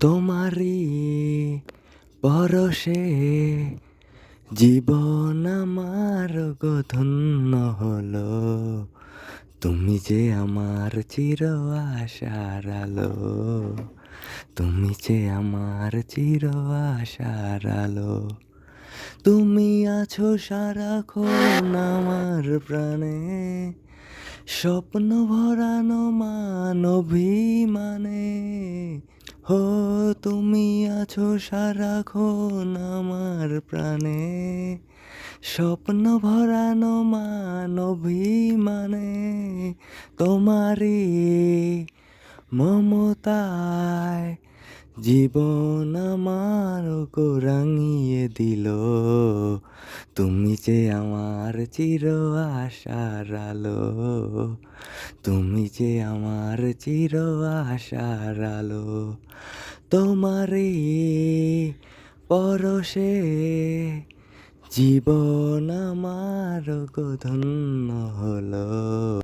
তোমারি পরশে জীবন আমার গধন্য হলো। তুমি যে আমার চির আশার আলো। তুমি যে আমার চির আশার আলো। তুমি আছো সারাক্ষণ আমার প্রাণে। স্বপ্ন ভরানো মান অভিমানে হো, তুমি আছো সারাক্ষণ আমার প্রাণে। স্বপ্ন ভরানো মান অভিমানে তোমারই মমতায় জীবন আমার রাঙিয়ে দিল। তুমি যে আমার চির আশার আলো, তুমি যে আমার চির আশার আলো তোমার পরশে জীবন আমার গো ধন্য হলো।